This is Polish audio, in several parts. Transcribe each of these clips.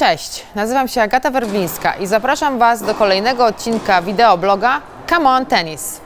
Cześć, nazywam się Agata Werblińska i zapraszam Was do kolejnego odcinka wideobloga Come on Tennis.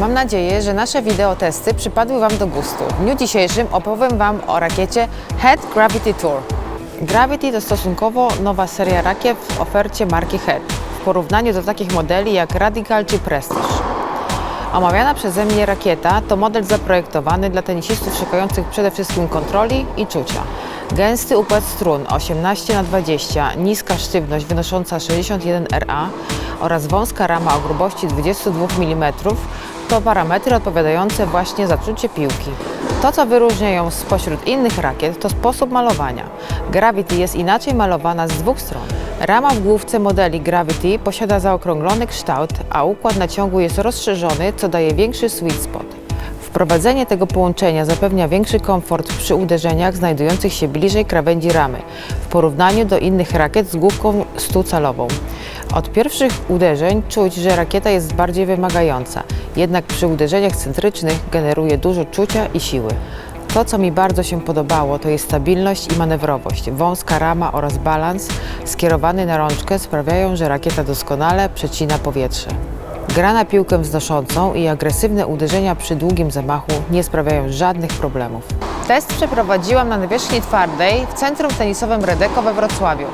Mam nadzieję, że nasze wideotesty przypadły Wam do gustu. W dniu dzisiejszym opowiem Wam o rakiecie Head Gravity Tour. Gravity to stosunkowo nowa seria rakiet w ofercie marki Head w porównaniu do takich modeli jak Radical czy Prestige. Omawiana przeze mnie rakieta to model zaprojektowany dla tenisistów szukających przede wszystkim kontroli i czucia. Gęsty układ strun 18 na 20 niska sztywność wynosząca 61 RA oraz wąska rama o grubości 22 mm to parametry odpowiadające właśnie za czucie piłki. To, co wyróżnia ją spośród innych rakiet, to sposób malowania. Gravity jest inaczej malowana z dwóch stron. Rama w główce modeli Gravity posiada zaokrąglony kształt, a układ naciągu jest rozszerzony, co daje większy sweet spot. Wprowadzenie tego połączenia zapewnia większy komfort przy uderzeniach znajdujących się bliżej krawędzi ramy w porównaniu do innych rakiet z główką stucalową. Od pierwszych uderzeń czuć, że rakieta jest bardziej wymagająca, jednak przy uderzeniach centrycznych generuje dużo czucia i siły. To, co mi bardzo się podobało, to jest stabilność i manewrowość. Wąska rama oraz balans skierowany na rączkę sprawiają, że rakieta doskonale przecina powietrze. Gra na piłkę wznoszącą i agresywne uderzenia przy długim zamachu nie sprawiają żadnych problemów. Test przeprowadziłam na nawierzchni twardej w centrum tenisowym Redeko we Wrocławiu.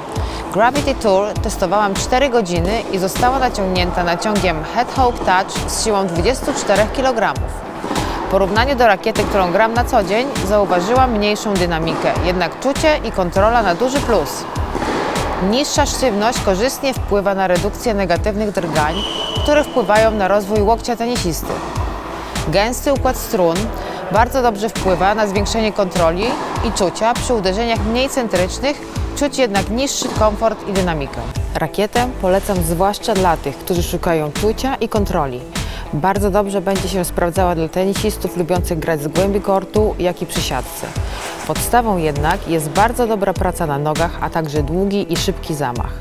Gravity Tour testowałam 4 godziny i została naciągnięta naciągiem Head Hook Touch z siłą 24 kg. W porównaniu do rakiety, którą gram na co dzień, zauważyłam mniejszą dynamikę, jednak czucie i kontrola na duży plus. Niższa sztywność korzystnie wpływa na redukcję negatywnych drgań, które wpływają na rozwój łokcia tenisisty. Gęsty układ strun bardzo dobrze wpływa na zwiększenie kontroli i czucia przy uderzeniach mniej centrycznych, czuć jednak niższy komfort i dynamikę. Rakietę polecam zwłaszcza dla tych, którzy szukają czucia i kontroli. Bardzo dobrze będzie się sprawdzała dla tenisistów lubiących grać z głębi kortu, jak i przy siatce. Podstawą jednak jest bardzo dobra praca na nogach, a także długi i szybki zamach.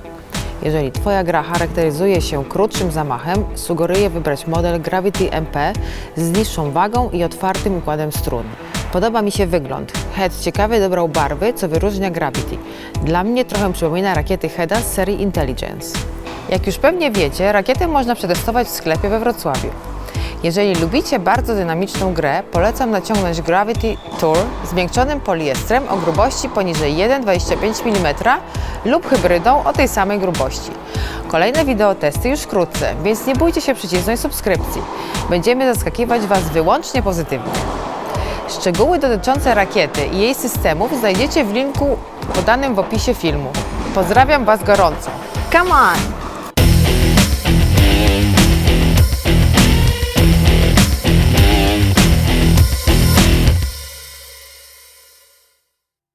Jeżeli Twoja gra charakteryzuje się krótszym zamachem, sugeruję wybrać model Gravity MP z niższą wagą i otwartym układem strun. Podoba mi się wygląd. Head ciekawie dobrał barwy, co wyróżnia Gravity. Dla mnie trochę przypomina rakiety Heada z serii Intelligence. Jak już pewnie wiecie, rakietę można przetestować w sklepie we Wrocławiu. Jeżeli lubicie bardzo dynamiczną grę, polecam naciągnąć Gravity Tour zmiękczonym poliestrem o grubości poniżej 1,25 mm lub hybrydą o tej samej grubości. Kolejne wideotesty już wkrótce, więc nie bójcie się przycisnąć subskrypcji. Będziemy zaskakiwać Was wyłącznie pozytywnie. Szczegóły dotyczące rakiety i jej systemów znajdziecie w linku podanym w opisie filmu. Pozdrawiam Was gorąco. Come on!